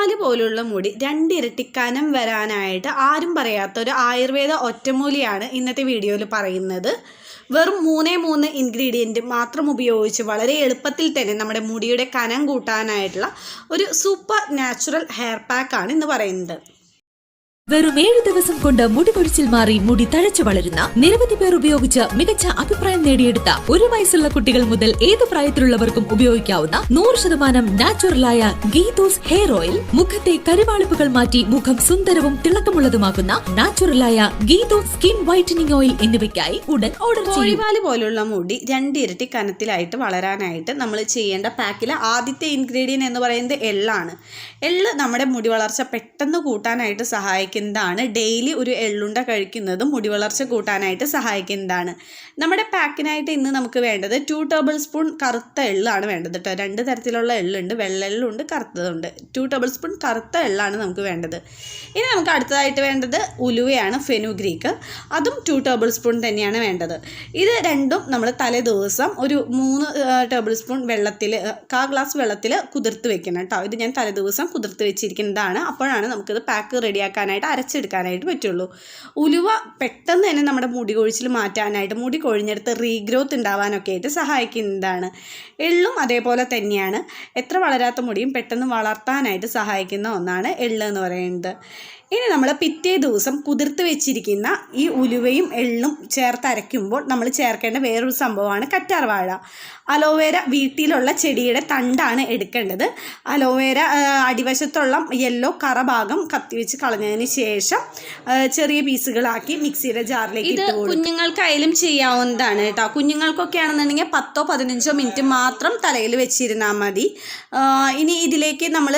കോഴിവാൽ പോലുള്ള മുടി രണ്ടിരട്ടി വരാനായിട്ട് ആരും പറയാത്ത ഒരു ആയുർവേദ ഒറ്റമൂലിയാണ് ഇന്നത്തെ വീഡിയോയിൽ പറയുന്നത്. വെറും മൂന്നേ മൂന്ന് ഇൻഗ്രീഡിയന്റ് മാത്രം ഉപയോഗിച്ച് വളരെ എളുപ്പത്തിൽ തന്നെ നമ്മുടെ മുടിയുടെ കനം കൂട്ടാനായിട്ടുള്ള ഒരു സൂപ്പർ നാച്ചുറൽ ഹെയർ പാക്കാണ് ഇന്ന് പറയുന്നത്. വെറും ഏഴ് ദിവസം കൊണ്ട് മുടി കൊഴിച്ചിൽ മാറി മുടി തഴച്ചു വളരുന്ന നിരവധി പേർ ഉപയോഗിച്ച് മികച്ച അഭിപ്രായം നേടിയെടുത്ത ഒരു വയസ്സുള്ള കുട്ടികൾ മുതൽ ഏത് പ്രായത്തിലുള്ളവർക്കും ഉപയോഗിക്കാവുന്ന നൂറ് ശതമാനം നാച്ചുറലായ ഗീതോസ് ഹെയർ ഓയിൽ മുഖത്തെ കരുവാളിപ്പുകൾ മാറ്റി മുഖം സുന്ദരവും തിളക്കമുള്ളതുമാക്കുന്ന നാച്ചുറലായ ഗീതോ സ്കിൻ വൈറ്റനിങ് ഓയിൽ എന്നിവയ്ക്കായി ഉടൻ ഓർഡർ കോഴിവാൽ പോലുള്ള മുടി രണ്ടിരട്ടി കനത്തിലായിട്ട് വളരാനായിട്ട് നമ്മൾ ചെയ്യേണ്ട പാക്കിലെ ആദ്യത്തെ ഇൻഗ്രീഡിയൻ എന്ന് പറയുന്നത് എള്ളാണ്. എള്ള് നമ്മുടെ മുടി വളർച്ച പെട്ടെന്ന് കൂട്ടാനായിട്ട് സഹായിക്കുന്നതാണ് ഡെയിലി ഒരു എള്ളുണ്ട കഴിക്കുന്നത് മുടി വളർച്ച കൂട്ടാനായിട്ട് സഹായിക്കുന്നതാണ് നമ്മുടെ പാക്കിനായിട്ട് ഇന്ന് നമുക്ക് വേണ്ടത് ടു ടേബിൾ സ്പൂൺ കറുത്ത എള്ളാണ് വേണ്ടത് കേട്ടോ രണ്ട് തരത്തിലുള്ള എള്ളുണ്ട്. വെള്ള എള്ളുണ്ട് കറുത്തതുണ്ട്. ടു ടേബിൾ സ്പൂൺ കറുത്ത എള്ളാണ് നമുക്ക് വേണ്ടത്. ഇനി നമുക്ക് അടുത്തതായിട്ട് വേണ്ടത് ഉലുവയാണ് ഫെനുഗ്രീക്ക്. അതും ടു ടേബിൾ സ്പൂൺ തന്നെയാണ് വേണ്ടത്. ഇത് രണ്ടും നമ്മൾ തലേ ദിവസം ഒരു മൂന്ന് ടേബിൾ സ്പൂൺ വെള്ളത്തിൽ കാ ഗ്ലാസ് വെള്ളത്തിൽ കുതിർത്ത് വെക്കണം കേട്ടോ ഇത് ഞാൻ തലേ ദിവസം കുതിർത്ത് വെച്ചിരിക്കുന്നതാണ്. അപ്പോഴാണ് നമുക്കിത് പാക്ക് റെഡിയാക്കാനായിട്ട് അരച്ചെടുക്കാനായിട്ട് പറ്റുള്ളൂ. ഉലുവ പെട്ടെന്ന് തന്നെ നമ്മുടെ മുടി കൊഴിച്ചിൽ മാറ്റാനായിട്ട് മുടി കൊഴിഞ്ഞെടുത്ത് റീഗ്രോത്ത് ഉണ്ടാവാനൊക്കെ ആയിട്ട് സഹായിക്കുന്നതാണ്. എള്ളും അതേപോലെ തന്നെയാണ്. എത്ര വളരാത്ത മുടിയും പെട്ടെന്ന് വളർത്താനായിട്ട് സഹായിക്കുന്ന ഒന്നാണ് എള്ള് എന്ന് പറയുന്നത്. ഇനി നമ്മൾ പിറ്റേ ദിവസം കുതിർത്ത് വെച്ചിരിക്കുന്ന ഈ ഉലുവയും എള്ളും ചേർത്ത് അരയ്ക്കുമ്പോൾ നമ്മൾ ചേർക്കേണ്ട വേറൊരു സംഭവമാണ് കറ്റാർ വാഴ അലോവേര വീട്ടിലുള്ള ചെടിയുടെ തണ്ടാണ് എടുക്കേണ്ടത്. അലോവേര അടിവശത്തുള്ള യെല്ലോ കറ ഭാഗം കത്തിവെച്ച് കളഞ്ഞതിന് ശേഷം ചെറിയ പീസുകളാക്കി മിക്സിയുടെ ജാറിലേക്ക് ഇത് കുഞ്ഞുങ്ങൾക്കായാലും ചെയ്യാവുന്നതാണ് കേട്ടോ. കുഞ്ഞുങ്ങൾക്കൊക്കെ ആണെന്നുണ്ടെങ്കിൽ പത്തോ പതിനഞ്ചോ മിനിറ്റ് മാത്രം തലയിൽ വെച്ചിരുന്നാൽ മതി. ഇനി ഇതിലേക്ക് നമ്മൾ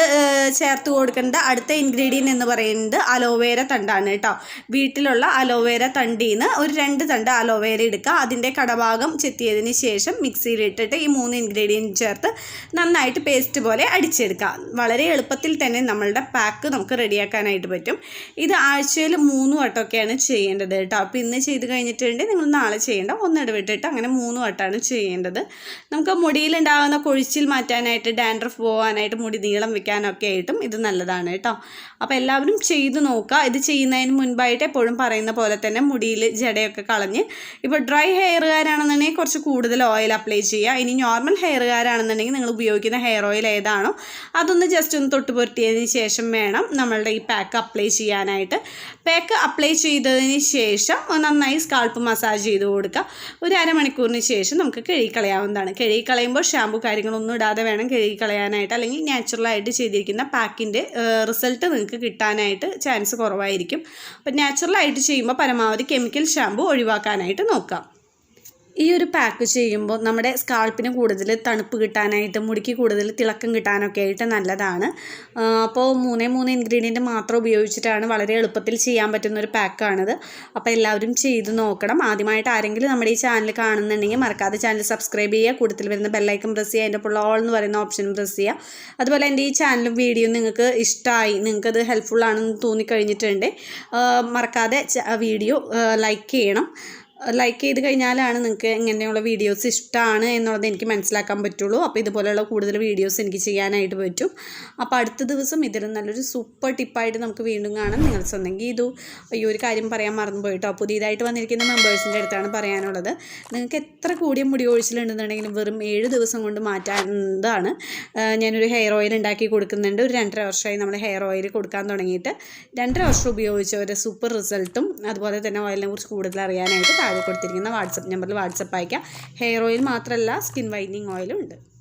ചേർത്ത് കൊടുക്കേണ്ട അടുത്ത ഇൻഗ്രീഡിയന്റ് എന്ന് പറയുന്നത് അലോവേര തണ്ടാണ് കേട്ടോ. വീട്ടിലുള്ള അലോവേര തണ്ടിൽ നിന്ന് ഒരു രണ്ട് തണ്ട് അലോവേര എടുക്കുക. അതിന്റെ കടഭാഗം ചെത്തിയതിന് ശേഷം മിക്സിയിൽ ഇട്ടിട്ട് ഈ മൂന്ന് ഇൻഗ്രീഡിയന്റ് ചേർത്ത് നന്നായിട്ട് പേസ്റ്റ് പോലെ അടിച്ചെടുക്കുക. വളരെ എളുപ്പത്തിൽ തന്നെ നമ്മളുടെ പാക്ക് നമുക്ക് റെഡിയാക്കാനായിട്ട് പറ്റും. ഇത് ആഴ്ചയിൽ മൂന്ന് വട്ടമൊക്കെയാണ് ചെയ്യേണ്ടത് കേട്ടോ. അപ്പോൾ ഇന്ന് ചെയ്ത് കഴിഞ്ഞിട്ടുണ്ടെങ്കിൽ നിങ്ങൾ നാളെ ചെയ്യേണ്ട. ഒന്നിടവിട്ടിട്ട് അങ്ങനെ മൂന്ന് വട്ടമാണ് ചെയ്യേണ്ടത്. നമുക്ക് മുടിയിലുണ്ടാകുന്ന കൊഴിച്ചിൽ മാറ്റാനായിട്ട് ഡാൻഡ്രഫ് പോകാനായിട്ട് മുടി നീളം വെക്കാനൊക്കെ ആയിട്ടും ഇത് നല്ലതാണ് കേട്ടോ. അപ്പോൾ എല്ലാവരും ചെയ്ത് നോക്കുക. ഇത് ചെയ്യുന്നതിന് മുൻപായിട്ട് എപ്പോഴും പറയുന്ന പോലെ തന്നെ മുടിയിൽ ജടയൊക്കെ കളഞ്ഞ്. ഇപ്പോൾ ഡ്രൈ ഹെയറുകാരാണെന്നുണ്ടെങ്കിൽ കുറച്ച് കൂടുതൽ ഓയിൽ അപ്ലൈ ചെയ്യുക. ഇനി നോർമൽ ഹെയറുകാരാണെന്നുണ്ടെങ്കിൽ നിങ്ങൾ ഉപയോഗിക്കുന്ന ഹെയർ ഓയിൽ ഏതാണോ അതൊന്ന് ജസ്റ്റ് ഒന്ന് തൊട്ട് പുരട്ടിയതിന് ശേഷം വേണം നമ്മളുടെ ഈ പാക്ക് അപ്ലൈ ചെയ്യാനായിട്ട്. പാക്ക് അപ്ലൈ ചെയ്തതിന് ശേഷം നന്നായി സ്കാൾപ്പ് മസാജ് ചെയ്ത് കൊടുക്കുക. ഒരു അരമണിക്കൂറിന് ശേഷം നമുക്ക് കഴുകിക്കളയാവുന്നതാണ്. കഴുകിക്കളയുമ്പോൾ ഷാമ്പു കാര്യങ്ങളൊന്നും ഇടാതെ വേണം കഴുകിക്കളയാനായിട്ട്. അല്ലെങ്കിൽ നാച്ചുറലായിട്ട് ചെയ്തിരിക്കുന്ന പാക്കിന്റെ റിസൾട്ട് നിങ്ങൾക്ക് കിട്ടാനായിട്ട് ചാൻസ് കുറവായിരിക്കും. അപ്പം നാച്ചുറലായിട്ട് ചെയ്യുമ്പോൾ പരമാവധി കെമിക്കൽ ഷാമ്പു ഒഴിവാക്കാനായിട്ട് നോക്കാം ഈ ഒരു പാക്ക് ചെയ്യുമ്പോൾ നമ്മുടെ സ്കാൾപ്പിന് കൂടുതൽ തണുപ്പ് കിട്ടാനായിട്ട് മുടിക്ക് കൂടുതൽ തിളക്കം കിട്ടാനൊക്കെ ആയിട്ട് നല്ലതാണ്. അപ്പോൾ മൂന്നേ മൂന്ന് ഇൻഗ്രീഡിയന്റ് മാത്രം ഉപയോഗിച്ചിട്ടാണ് വളരെ എളുപ്പത്തിൽ ചെയ്യാൻ പറ്റുന്ന ഒരു പാക്കാണിത് അപ്പോൾ എല്ലാവരും ചെയ്ത് നോക്കണം. ആദ്യമായിട്ട് ആരെങ്കിലും നമ്മുടെ ഈ ചാനൽ കാണുന്നുണ്ടെങ്കിൽ മറക്കാതെ ചാനൽ സബ്സ്ക്രൈബ് ചെയ്യുക. കൂടുതൽ വരുന്ന ബെല്ലൈക്കൺ പ്രസ് ചെയ്യുക. അതിന്റെ ഉള്ള ഓൾ എന്ന് പറയുന്ന ഓപ്ഷൻ പ്രസ് ചെയ്യുക. അതുപോലെ എന്റെ ഈ ചാനലും വീഡിയോ നിങ്ങൾക്ക് ഇഷ്ടമായി നിങ്ങൾക്കത് ഹെൽപ്ഫുള്ളാണെന്ന് തോന്നിക്കഴിഞ്ഞിട്ടുണ്ട്. മറക്കാതെ വീഡിയോ ലൈക്ക് ചെയ്യണം. ലൈക്ക് ചെയ്ത് കഴിഞ്ഞാലാണ് നിങ്ങൾക്ക് ഇങ്ങനെയുള്ള വീഡിയോസ് ഇഷ്ടമാണ് എന്നുള്ളത് എനിക്ക് മനസ്സിലാക്കാൻ പറ്റുള്ളൂ. അപ്പോൾ ഇതുപോലെയുള്ള കൂടുതൽ വീഡിയോസ് എനിക്ക് ചെയ്യാനായിട്ട് പറ്റും. അപ്പോൾ അടുത്ത ദിവസം ഇതിലും നല്ലൊരു സൂപ്പർ ടിപ്പായിട്ട് നമുക്ക് വീണ്ടും കാണാം. നിങ്ങൾ സ്വന്തമെങ്കിൽ ഇത് ഈ ഒരു കാര്യം പറയാൻ മറന്നു പോയിട്ടോ പുതിയതായിട്ട് വന്നിരിക്കുന്ന മെമ്പേഴ്സിന്റെ അടുത്താണ് പറയാനുള്ളത്. നിങ്ങൾക്ക് എത്ര കൂടിയ മുടി ഒഴിച്ചിലുണ്ടെന്നുണ്ടെങ്കിലും വെറും ഏഴ് ദിവസം കൊണ്ട് മാറ്റാവുന്നതാണ്. ഞാനൊരു ഹെയർ ഓയിൽ ഉണ്ടാക്കി കൊടുക്കുന്നുണ്ട്. ഒരു രണ്ടര വർഷമായി നമ്മൾ ഹെയർ ഓയിൽ കൊടുക്കാൻ തുടങ്ങിയിട്ട്. രണ്ടര വർഷം ഉപയോഗിച്ച ഒരു സൂപ്പർ റിസൾട്ടും അതുപോലെ തന്നെ ഓയിലിനെ കുറിച്ച് കൂടുതൽ അറിയാനായിട്ട് താഴെ കൊടുത്തിരിക്കുന്ന വാട്സപ്പ് നമ്പറിൽ വാട്സപ്പ് അയക്കാം. ഹെയർ ഓയിൽ മാത്രമല്ല സ്കിൻ വൈറ്റനിങ് ഓയിലും ഉണ്ട്.